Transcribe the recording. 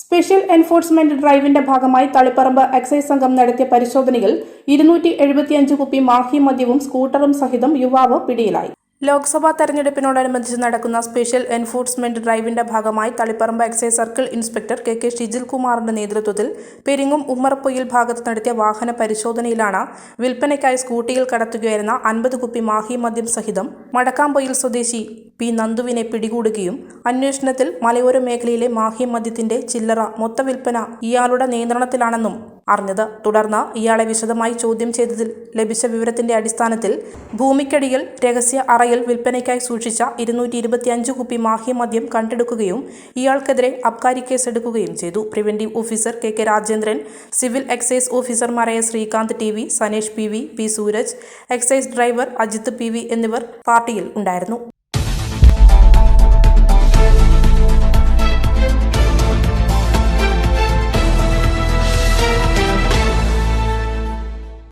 Special enforcement ഡ്രൈവിന്റെ ഭാഗമായി Taliparamba excise സംഘം നടത്തിയ പരിശോധനയിൽ ഇരുന്നൂറ്റി എഴുപത്തിയഞ്ച് കുപ്പി മാഹി മദ്യവും സ്കൂട്ടറും സഹിതം യുവാവ് പിടിയിലായി. ലോക്സഭാ തെരഞ്ഞെടുപ്പിനോടനുബന്ധിച്ച് നടക്കുന്ന സ്പെഷ്യൽ എൻഫോഴ്സ്മെന്റ് ഡ്രൈവിന്റെ ഭാഗമായി Taliparamba excise circle inspector K K ഷിജിൽകുമാറിന്റെ നേതൃത്വത്തിൽ പെരിങ്ങും ഉമ്മർപ്പൊയിൽ ഭാഗത്ത് നടത്തിയ വാഹന പരിശോധനയിലാണ് വിൽപ്പനയ്ക്കായി സ്കൂട്ടിയിൽ കടത്തുകയായിരുന്ന അൻപത് കുപ്പി മാഹി മദ്യം സഹിതം മടക്കാമ്പൊയിൽ സ്വദേശി പി നന്ദുവിനെ പിടികൂടുകയും അന്വേഷണത്തിൽ മലയോര മേഖലയിലെ മാഹി മദ്യത്തിന്റെ ചില്ലറ മൊത്തവിൽപ്പന ഇയാളുടെ നിയന്ത്രണത്തിലാണെന്നും അറിഞ്ഞത്. തുടർന്ന് ഇയാളെ വിശദമായി ചോദ്യം ചെയ്തതിൽ ലഭിച്ച വിവരത്തിന്റെ അടിസ്ഥാനത്തിൽ ഭൂമിക്കടിയിൽ രഹസ്യ അറയിൽ വിൽപ്പനയ്ക്കായി സൂക്ഷിച്ച ഇരുന്നൂറ്റി ഇരുപത്തിയഞ്ച് കുപ്പി മാഹി മദ്യം കണ്ടെടുക്കുകയും ഇയാൾക്കെതിരെ അബ്കാരി കേസ് എടുക്കുകയും ചെയ്തു. Preventive officer K K Rajendran civil excise ഓഫീസർമാരായ Srikanth T V Sanesh P V P Sooraj excise driver Ajith P V എന്നിവർ പാർട്ടിയിൽ ഉണ്ടായിരുന്നു.